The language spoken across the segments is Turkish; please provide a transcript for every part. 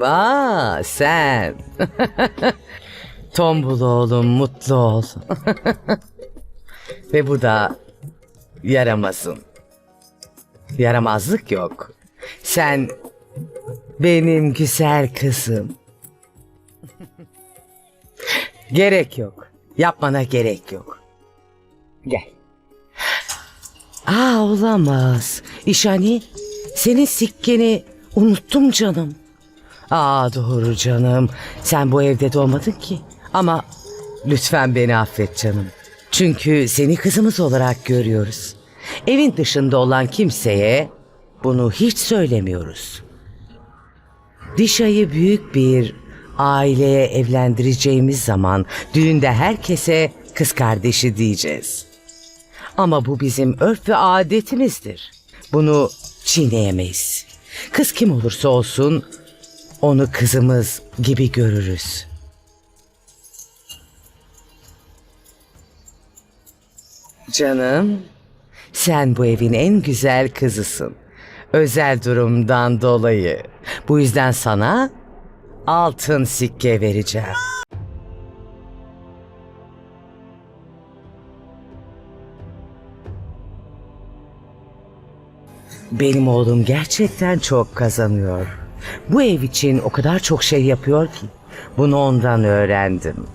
Aa sen. Tombul oğlum mutlu ol. Ve bu da yaramazın. Yaramazlık yok. Sen benim güzel kızım. gerek yok. Yapmana gerek yok. Gel. Aa olamaz. İşani senin sikkeni unuttum canım. Aa doğru canım. Sen bu evde doğmadın ki. Ama lütfen beni affet canım. Çünkü seni kızımız olarak görüyoruz. Evin dışında olan kimseye bunu hiç söylemiyoruz. Dişayı büyük bir aileye evlendireceğimiz zaman düğünde herkese kız kardeşi diyeceğiz. Ama bu bizim örf ve adetimizdir. Bunu çiğneyemeyiz. Kız kim olursa olsun onu kızımız gibi görürüz. Canım, sen bu evin en güzel kızısın. Özel durumdan dolayı. Bu yüzden sana altın sikke vereceğim. Benim oğlum gerçekten çok kazanıyor. Bu ev için o kadar çok şey yapıyor ki. Bunu ondan öğrendim.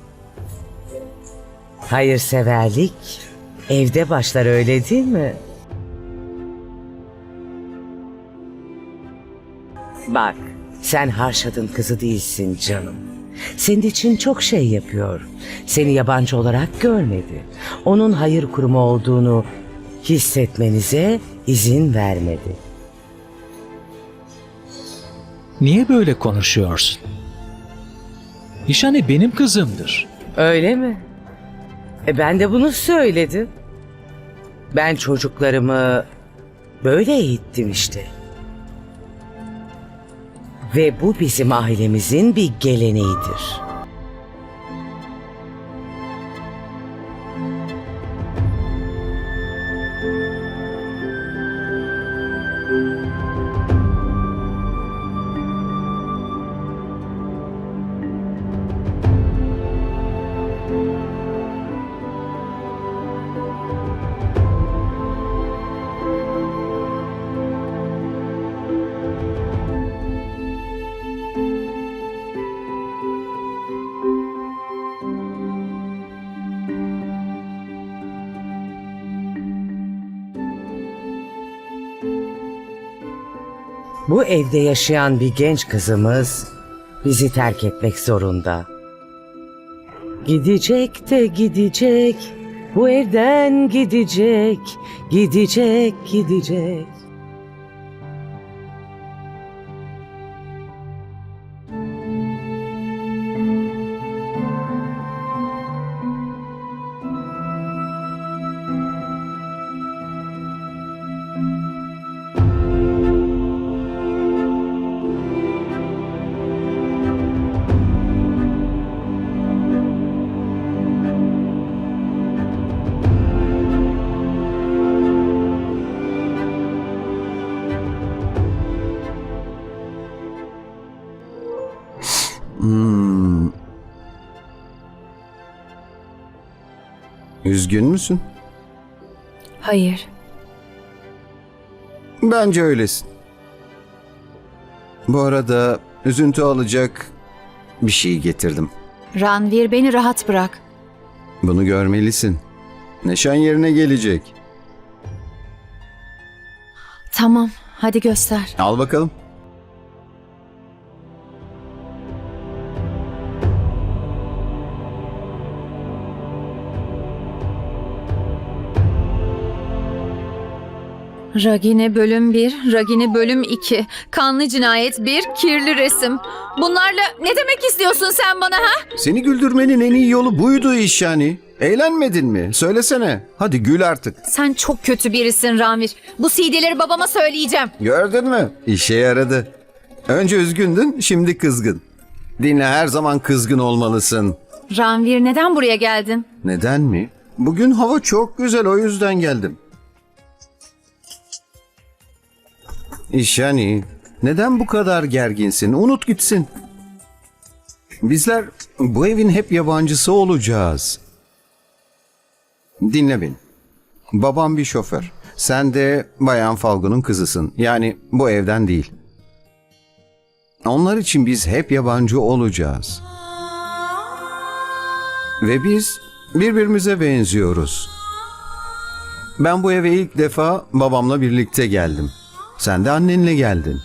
Hayırseverlik evde başlar öyle değil mi? Bak, sen Harşad'ın kızı değilsin canım. Senin için çok şey yapıyor. Seni yabancı olarak görmedi. Onun hayır kurumu olduğunu hissetmenize izin vermedi. Niye böyle konuşuyorsun? Nişane benim kızımdır. Öyle mi? E ben de bunu söyledim. Ben çocuklarımı böyle eğittim işte. Ve bu bizim ailemizin bir geleneğidir. Bu evde yaşayan bir genç kızımız bizi terk etmek zorunda. Gidecek de gidecek, bu evden gidecek, gidecek, gidecek. Üzgün müsün? Hayır. Bence öylesin. Bu arada üzüntü alacak bir şey getirdim. Ranvir beni rahat bırak. Bunu görmelisin. Neşan yerine gelecek. Tamam, hadi göster. Al bakalım. Ragine bölüm 1, Ragine bölüm 2, kanlı cinayet 1, kirli resim. Bunlarla ne demek istiyorsun sen bana ha? Seni güldürmenin en iyi yolu buydu iş yani. Eğlenmedin mi? Söylesene. Hadi gül artık. Sen çok kötü birisin Ranvir. Bu CD'leri babama söyleyeceğim. Gördün mü? İşe yaradı. Önce üzgündün, şimdi kızgın. Dinle her zaman kızgın olmalısın. Ranvir neden buraya geldin? Neden mi? Bugün hava çok güzel o yüzden geldim. İş yani Neden bu kadar gerginsin? Unut gitsin. Bizler bu evin hep yabancısı olacağız. Dinle beni. Babam bir şoför. Sen de Bayan Falgun'un kızısın. Yani bu evden değil. Onlar için biz hep yabancı olacağız. Ve biz birbirimize benziyoruz. Ben bu eve ilk defa babamla birlikte geldim. Sen de annenle geldin.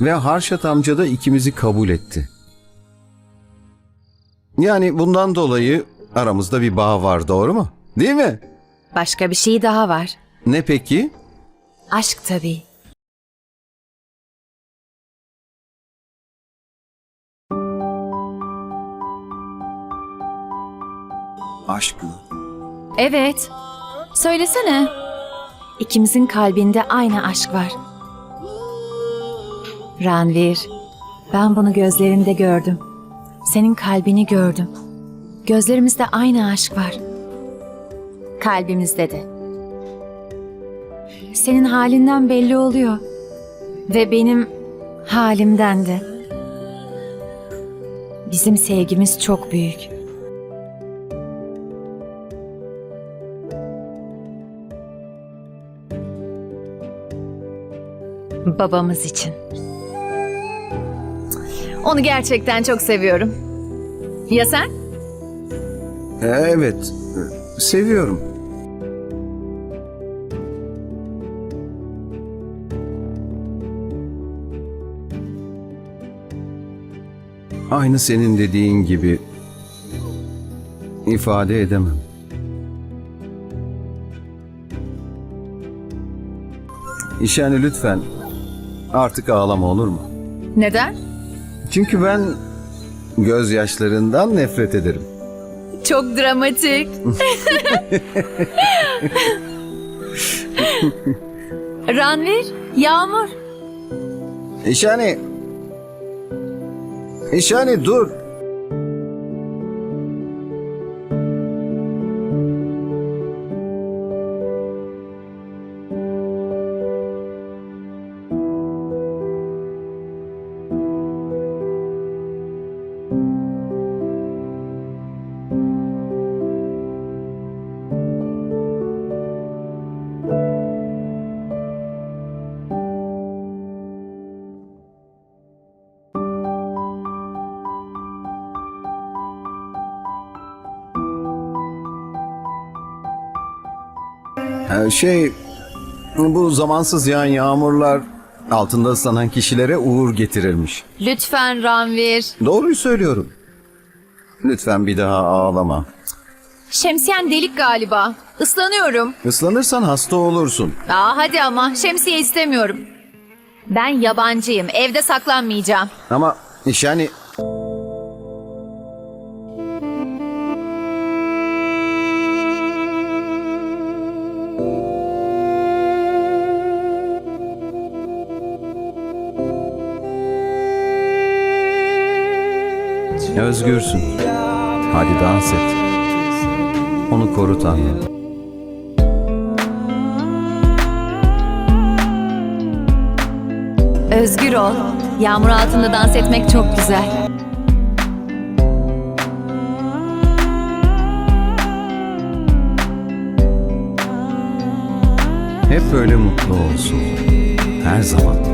Ve Harşat amca da ikimizi kabul etti. Yani bundan dolayı aramızda bir bağ var doğru mu? Değil mi? Başka bir şey daha var. Ne peki? Aşk tabii. Aşk mı? Evet. Söylesene. İkimizin kalbinde aynı aşk var. Ranvir, ben bunu gözlerinde gördüm. Senin kalbini gördüm. Gözlerimizde aynı aşk var. Kalbimizde de. Senin halinden belli oluyor. Ve benim halimden de. Bizim sevgimiz çok büyük. Babamız için. Onu gerçekten çok seviyorum. Ya sen? Evet. Seviyorum. Aynı senin dediğin gibi ifade edemem. İşani lütfen artık ağlama olur mu? Neden? Çünkü ben gözyaşlarından nefret ederim. Çok dramatik. Ranvir, Yağmur. İşani. İşani dur. Ee, Şey, bu zamansız yağan yağmurlar altında ıslanan kişilere uğur getirirmiş. Lütfen Ranvir. Doğruyu söylüyorum. Lütfen bir daha ağlama. Şemsiyen delik galiba. Islanıyorum. Islanırsan hasta olursun. Aa hadi ama şemsiye istemiyorum. Ben yabancıyım. Evde saklanmayacağım. Ama yani Özgürsün. Hadi dans et. Onu koru Tanrım. Özgür ol. Yağmur altında dans etmek çok güzel. Hep böyle mutlu olsun. Her zaman.